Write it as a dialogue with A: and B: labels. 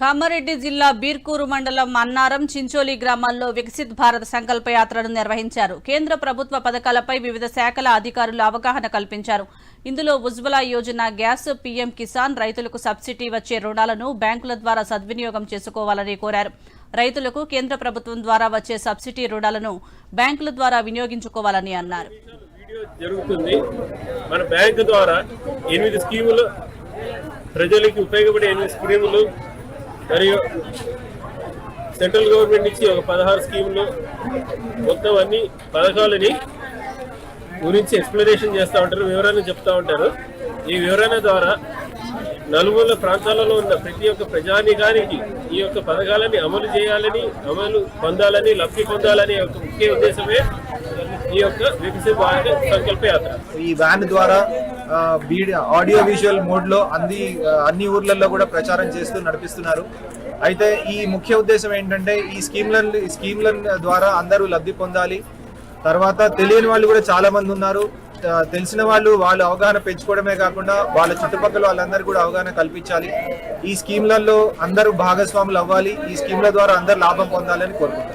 A: కామారెడ్డి జిల్లా బీర్కూరు మండలం అన్నారం చించోలి గ్రామాల్లో వికసిత్ భారత్ సంకల్ప యాత్రను నిర్వహించారు. కేంద్ర ప్రభుత్వ పథకాలపై వివిధ శాఖల అధికారులు అవగాహన కల్పించారు. ఇందులో ఉజ్వల యోజన గ్యాస్ పీఎం కిసాన్ రైతులకు సబ్సిడీ వచ్చే రుణాలను బ్యాంకుల ద్వారా సద్వినియోగం చేసుకోవాలని కోరారు. రైతులకు కేంద్ర ప్రభుత్వం ద్వారా వచ్చే సబ్సిడీ రుణాలను బ్యాంకుల ద్వారా వినియోగించుకోవాలని అన్నారు.
B: జరుగుతుంది. మన బ్యాంకు ద్వారా ఎనిమిది స్కీములు ప్రజలకి ఉపయోగపడే ఎనిమిది స్కీములు మరియు సెంట్రల్ గవర్నమెంట్ నుంచి ఒక పదహారు స్కీములు మొత్తం అన్ని పథకాలని గురించి ఎక్స్ప్లెనేషన్ చేస్తూ ఉంటారు వివరణ చెప్తూ ఉంటారు. ఈ వివరణ ద్వారా నలుమూల ప్రాంతాలలో ఉన్న ప్రతి ఒక్క ప్రజానికానికి ఈ యొక్క పథకాలని అమలు చేయాలని అమలు పొందాలని లబ్ధి పొందాలని ఒక ముఖ్య ఉద్దేశమే ఈ యొక్క వికసిత భారత సంకల్ప యాత్ర.
C: ఈ వ్యాన్ ద్వారా ఆడియో విజువల్ మోడ్లో అన్ని అన్ని ఊర్లలో కూడా ప్రచారం చేస్తూ నడిపిస్తున్నారు. అయితే ఈ ముఖ్య ఉద్దేశం ఏంటంటే ఈ స్కీమ్ల స్కీమ్ల ద్వారా అందరూ లబ్ధి పొందాలి. తర్వాత తెలియని వాళ్ళు కూడా చాలా మంది ఉన్నారు తెలిసిన వాళ్ళు వాళ్ళు అవగాహన పెంచుకోవడమే కాకుండా వాళ్ళ చుట్టుపక్కల వాళ్ళందరూ కూడా అవగాహన కల్పించాలి. ఈ స్కీమ్లలో అందరూ భాగస్వాములు అవ్వాలి. ఈ స్కీమ్ల ద్వారా అందరూ లాభం పొందాలని కోరుకుంటున్నారు